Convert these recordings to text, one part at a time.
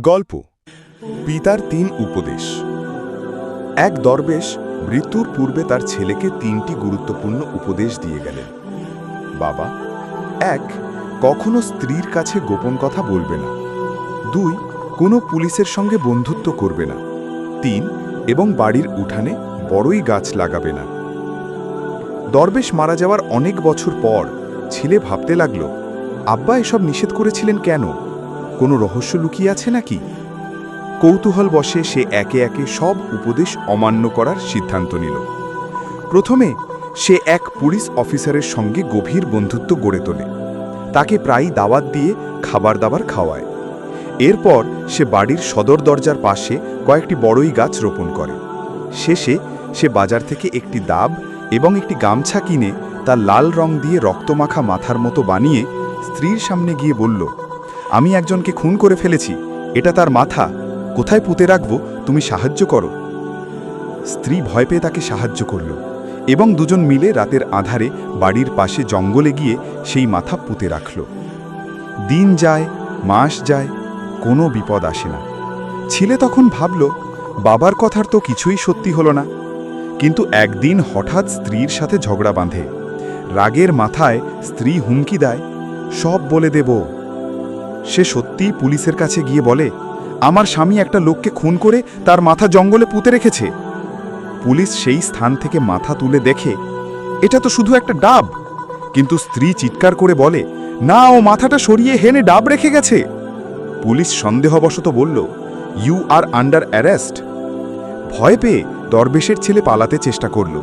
গল্প। পিতার তিন উপদেশ। এক দরবেশ মৃত্যুর পূর্বে তার ছেলেকে তিনটি গুরুত্বপূর্ণ উপদেশ দিয়ে গেলেন। বাবা, এক, কখনো স্ত্রীর কাছে গোপন কথা বলবে না। দুই, কোনো পুলিশের সঙ্গে বন্ধুত্ব করবে না। তিন, এবং বাড়ির উঠানে বড়ই গাছ লাগাবে না। দরবেশ মারা যাওয়ার অনেক বছর পর ছেলে ভাবতে লাগল, আব্বা এসব নিষেধ করেছিলেন কেন? কোনো রহস্য লুকিয়ে আছে নাকি? কৌতূহল বসে সে একে একে সব উপদেশ অমান্য করার সিদ্ধান্ত নিল। প্রথমে সে এক পুলিশ অফিসারের সঙ্গে গভীর বন্ধুত্ব গড়ে তোলে। তাকে প্রায়ই দাওয়াত দিয়ে খাবার দাবার খাওয়ায়। এরপর সে বাড়ির সদর দরজার পাশে কয়েকটি বড়ই গাছ রোপণ করে। শেষে সে বাজার থেকে একটি দাব এবং একটি গামছা কিনে তার লাল রং দিয়ে রক্তমাখা মাথার মতো বানিয়ে স্ত্রীর সামনে গিয়ে বলল আমি একজনকে খুন করে ফেলেছি। এটা তার মাথা। কোথায় পুঁতে রাখব? তুমি সাহায্য করো। স্ত্রী ভয় পেয়ে তাকে সাহায্য করল। এবং দুজন মিলে রাতের আধারে বাড়ির পাশে জঙ্গলে গিয়ে সেই মাথা পুঁতে রাখল। দিন যায়, মাস যায়, কোনো বিপদ আসে না। ছেলে তখন ভাবল, বাবার কথার তো কিছুই সত্যি হলো না। কিন্তু একদিন হঠাৎ স্ত্রীর সাথে ঝগড়া বাঁধে। রাগের মাথায় স্ত্রী হুমকি দেয়, সব বলে দেব। সে সত্যিই পুলিশের কাছে গিয়ে বলে, আমার স্বামী একটা লোককে খুন করে তার মাথা জঙ্গলে পুঁতে রেখেছে। পুলিশ সেই স্থান থেকে মাথা তুলে দেখে, এটা তো শুধু একটা ডাব। কিন্তু স্ত্রী চিৎকার করে বলে, না, ও মাথাটা সরিয়ে হেনে ডাব রেখে গেছে। পুলিশ সন্দেহবশত বলল ইউ আর আন্ডার অ্যারেস্ট ভয় পেয়ে দরবেশের ছেলে পালাতে চেষ্টা করল,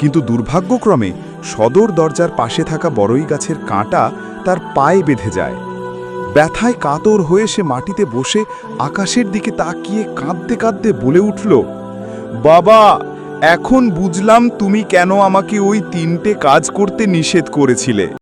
কিন্তু দুর্ভাগ্যক্রমে সদর দরজার পাশে থাকা বড়ই গাছের কাঁটা তার পায়ে বেঁধে যায়। ব্যথায় কাতর হয়ে সে মাটিতে বসে আকাশের দিকে তাকিয়ে কাঁদতে কাঁদতে বলে উঠল, বাবা, এখন বুঝলাম তুমি কেন আমাকে ওই তিনটে কাজ করতে নিষেধ করেছিলে।